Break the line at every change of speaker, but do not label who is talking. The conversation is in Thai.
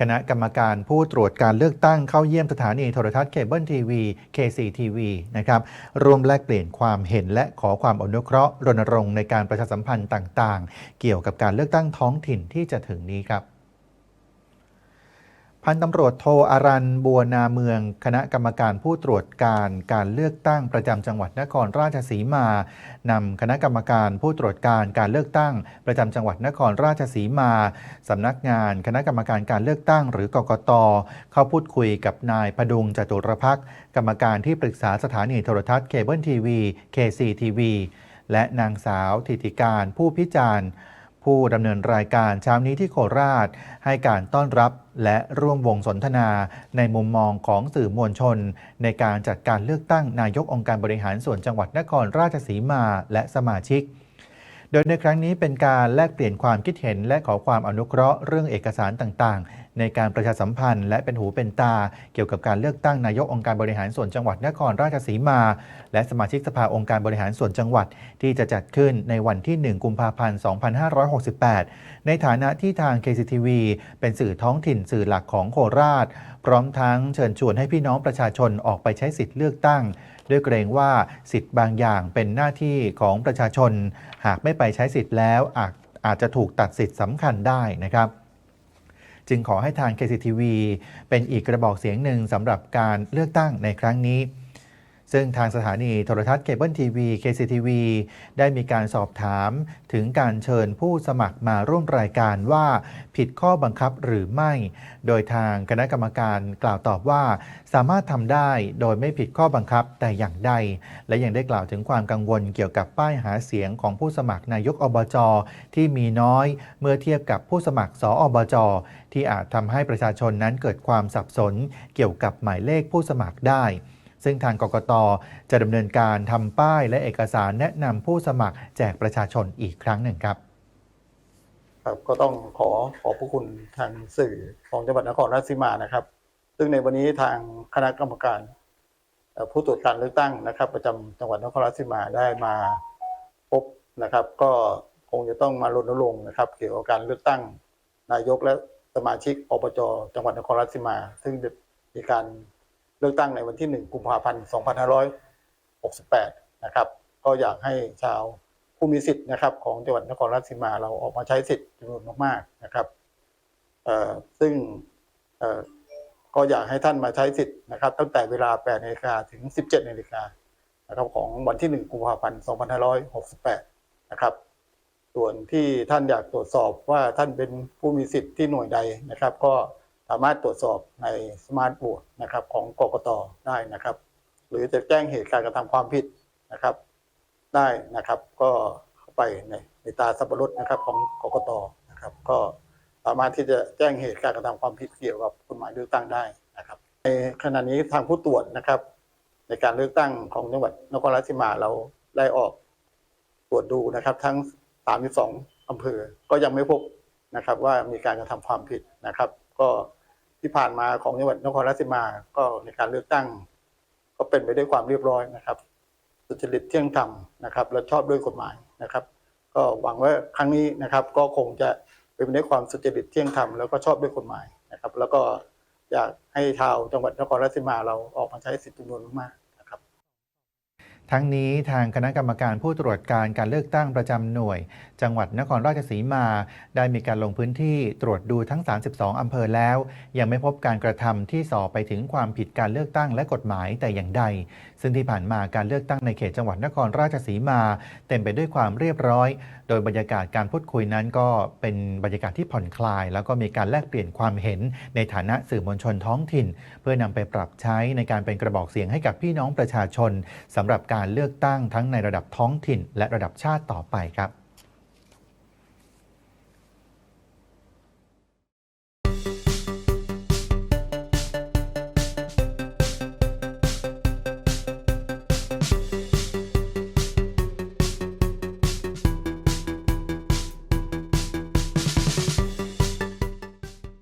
คณะกรรมการผู้ตรวจการเลือกตั้งเข้าเยี่ยมสถานีโทรทัศน์เคเบิลทีวี KCTV นะครับร่วมแลกเปลี่ยนความเห็นและขอความอนุเคราะห์รณรงค์ในการประชาสัมพันธ์ต่าง ๆ เกี่ยวกับการเลือกตั้งท้องถิ่นที่จะถึงนี้ครับ พันตำรวจโทอารันบัวนาเมือง คณะกรรมการผู้ตรวจการการเลือกตั้งประจำจังหวัดนครราชสีมานำคณะกรรมการผู้ตรวจการการเลือกตั้ง ประจำจังหวัดนครราชสีมาสำนักงานคณะกรรมการการเลือกตั้ง หรือกกต เข้าพูดคุยกับนายพดุงจตุรพักกรรมการที่ปรึกษาสถานีโทรทัศน์เคเบิลทีวี KCTV และนางสาวธิติการผู้พิจารณ์ ผู้ดำเนินรายการเช้านี้ที่โคราช ให้การต้อนรับและร่วมวงสนทนาในมุมมองของสื่อมวลชน ในการจัดการเลือกตั้งนายกองค์การบริหารส่วนจังหวัดนครราชสีมาและสมาชิก โดยในครั้งนี้เป็นการแลกเปลี่ยนความคิดเห็นและขอความอนุเคราะห์เรื่องเอกสารต่างๆ ในการประชาสัมพันธ์ และเป็นหูเป็นตา เกี่ยวกับการเลือกตั้งนายกองค์การบริหารส่วนจังหวัดนครราชสีมา และสมาชิกสภาองค์การบริหารส่วนจังหวัด ที่จะจัดขึ้นในวันที่ 1 กุมภาพันธ์ 2568 ในฐานะที่ทาง KCTV เป็นสื่อท้องถิ่นสื่อหลักของโคราช พร้อมทั้งเชิญชวนให้พี่น้องประชาชนออกไปใช้สิทธิ์เลือกตั้งด้วยเกรงว่าสิทธิ์บางอย่างเป็นหน้าที่ของประชาชน หากไม่ไปใช้สิทธิ์แล้วอาจอาจจะถูกตัดสิทธิ์สำคัญได้นะครับ จึงขอให้ทาง KCTV เป็นอีกกระบอกเสียงหนึ่งสำหรับการเลือกตั้งในครั้งนี้ ซึ่งทางสถานีโทรทัศน์เคเบิลทีวี KCTV ได้มีการสอบถามถึงการเชิญผู้สมัครมาร่วมรายการว่าผิดข้อบังคับหรือไม่ โดยทางคณะกรรมการกล่าวตอบว่า สามารถทำได้โดยไม่ผิดข้อบังคับแต่อย่างใด และยังได้กล่าวถึงความกังวลเกี่ยวกับป้ายหาเสียงของผู้สมัครนายกอบจที่มีน้อยเมื่อเทียบกับผู้สมัครสออบจที่อาจทำให้ประชาชนนั้นเกิดความสับสนเกี่ยวกับหมายเลขผู้สมัครได้ ซึ่งทางกกตจะดำเนินการทำป้ายและเอกสารแนะนำผู้สมัครแจกประชาชนอีกครั้งหนึ่งครับ
ครับก็ต้องขอขอบพระคุณทางสื่อของจังหวัดนครราชสีมานะครับ ซึ่งในวันนี้ทางคณะกรรมการผู้ตรวจการเลือกตั้งนะครับ ประจำจังหวัดนครราชสีมาได้มาพบนะครับ ก็คงจะต้องมารณรงค์นะครับ เกี่ยวกับการเลือกตั้งนายกและสมาชิกอบจจังหวัดนครราชสีมา ซึ่งมีการ เลือกตั้งในวันที่ 1 กุมภาพันธ์ 2568 นะครับ ก็อยากให้ชาวผู้มีสิทธิ์นะครับของจังหวัดนครราชสีมาเราออกมาใช้สิทธิ์จำนวนมากๆนะครับซึ่งก็อยากให้ท่านมาใช้สิทธิ์นะครับ ตั้งแต่เวลา 8นาฬิกาถึง 17นาฬิกานะครับของวันที่ 1 กุมภาพันธ์ 2568 นะครับ ส่วนที่ท่านอยากตรวจสอบว่าท่านเป็นผู้มีสิทธิ์ที่หน่วยใดนะครับ ก็ สามารถตรวจสอบในสมาร์ทบอร์ดนะครับของกกตได้นะครับ หรือจะแจ้งเหตุการกระทำความผิดนะครับ ได้นะครับ ก็เข้าไปในในตาสับปะรดนะครับของกกตนะครับ ก็สามารถที่จะแจ้งเหตุการกระทำความผิดเกี่ยวกับกฎหมายเลือกตั้งได้นะครับ ในขณะนี้ทางผู้ตรวจนะครับ ในการเลือกตั้งของจังหวัดนครราชสีมาเราได้ออกตรวจดูนะครับ ทั้ง 32อำเภอก็ยังไม่พบนะครับว่ามีการกระทำความผิดนะครับ ก็ ที่ผ่านมาของจังหวัดนครราชสีมา ก็ในการเลือกตั้ง ก็เป็นไปด้วยความเรียบร้อยนะครับ สุจริตเที่ยงธรรมนะครับ และชอบด้วยกฎหมายนะครับ ก็หวังว่าครั้งนี้นะครับ ก็คงจะเป็นไปด้วยความสุจริตเที่ยงธรรมแล้วก็ชอบด้วยกฎหมายนะครับ แล้วก็อยากให้ชาวจังหวัดนครราชสีมาเราออกมาใช้สิทธิจำนวนมาก
ทั้งนี้ทางคณะกรรมการผู้ตรวจการการเลือกตั้งประจำหน่วย จังหวัดนครราชสีมา ได้มีการลงพื้นที่ตรวจดูทั้ง 32 อำเภอแล้ว ยังไม่พบการกระทำที่ส่อไปถึงความผิดการเลือกตั้งและกฎหมายแต่อย่างใด ซึ่งที่ผ่านมาการเลือกตั้งในเขตจังหวัดนครราชสีมา เต็มไปด้วยความเรียบร้อย โดยบรรยากาศการพูดคุยนั้นก็เป็นบรรยากาศที่ผ่อนคลาย แล้วก็มีการแลกเปลี่ยนความเห็นในฐานะสื่อมวลชนท้องถิ่น เพื่อนำไปปรับใช้ในการเป็นกระบอกเสียงให้กับพี่น้องประชาชนสำหรับการการเลือกตั้งทั้งในระดับท้องถิ่นและระดับชาติต่อไปครับ